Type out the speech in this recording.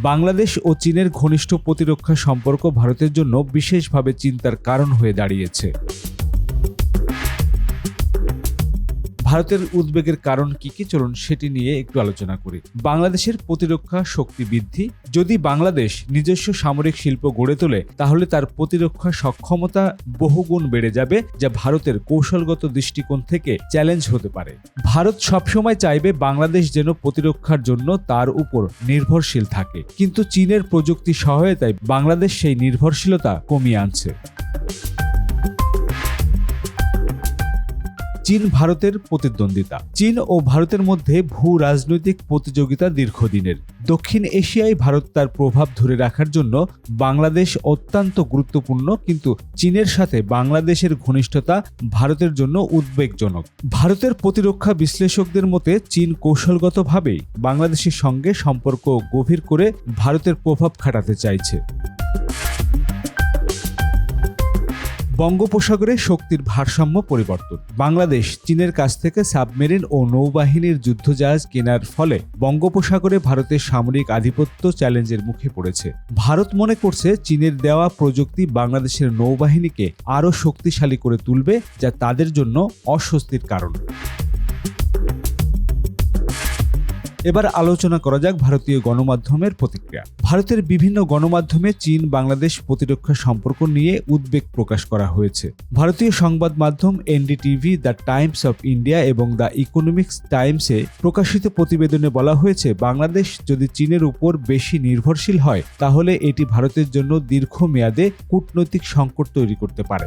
বাংলাদেশ ও চীনের ঘনিষ্ঠ প্রতিরক্ষা সম্পর্ক ভারতের জন্য বিশেষভাবে চিন্তার কারণ হয়ে দাঁড়িয়েছে। ভারতের উদ্বেগের কারণ কি কি? চলুন সেটি নিয়ে একটু আলোচনা করি। বাংলাদেশের প্রতিরক্ষা শক্তি বৃদ্ধি। যদি বাংলাদেশ নিজস্ব সামরিক শিল্প গড়ে তোলে, তাহলে তার প্রতিরক্ষা সক্ষমতা বহুগুণ বেড়ে যাবে, যা ভারতের কৌশলগত দৃষ্টিকোণ থেকে চ্যালেঞ্জ হতে পারে। ভারত সবসময় চাইবে বাংলাদেশ যেন প্রতিরক্ষার জন্য তার উপর নির্ভরশীল থাকে। কিন্তু চীনের প্রযুক্তি সহায়তায় বাংলাদেশ সেই নির্ভরশীলতা কমিয়ে আনছে। চীন ভারতের প্রতিদ্বন্দ্বিতা। চীন ও ভারতের মধ্যে ভূ রাজনৈতিক প্রতিযোগিতা দীর্ঘদিনের। দক্ষিণ এশিয়ায় ভারত তার প্রভাব ধরে রাখার জন্য বাংলাদেশ অত্যন্ত গুরুত্বপূর্ণ, কিন্তু চীনের সাথে বাংলাদেশের ঘনিষ্ঠতা ভারতের জন্য উদ্বেগজনক। ভারতের প্রতিরক্ষা বিশ্লেষকদের মতে, চীন কৌশলগতভাবেই বাংলাদেশের সঙ্গে সম্পর্ক গভীর করে ভারতের প্রভাব খাটাতে চাইছে। বঙ্গোপসাগরে শক্তির ভারসাম্য পরিবর্তন। বাংলাদেশ চীনের কাছ থেকে সাবমেরিন ও নৌবাহিনীর যুদ্ধজাহাজ কেনার ফলে বঙ্গোপসাগরে ভারতের সামরিক আধিপত্য চ্যালেঞ্জের মুখে পড়েছে। ভারত মনে করছে চীনের দেওয়া প্রযুক্তি বাংলাদেশের নৌবাহিনীকে আরও শক্তিশালী করে তুলবে, যা তাদের জন্য অস্বস্তির কারণ। এবার আলোচনা করা যাক ভারতীয় গণমাধ্যমের প্রতিক্রিয়া। ভারতের বিভিন্ন গণমাধ্যমে চীন, বাংলাদেশ প্রতিরক্ষা সম্পর্ক নিয়ে উদ্বেগ প্রকাশ করা হয়েছে। ভারতীয় সংবাদ মাধ্যম NDTV, the Times of India এবং দ্য ইকোনমিক্স টাইমসে প্রকাশিত প্রতিবেদনে বলা হয়েছে, বাংলাদেশ যদি চীনের উপর বেশি নির্ভরশীল হয়, তাহলে এটি ভারতের জন্য দীর্ঘমেয়াদে কূটনৈতিক সংকট তৈরি করতে পারে।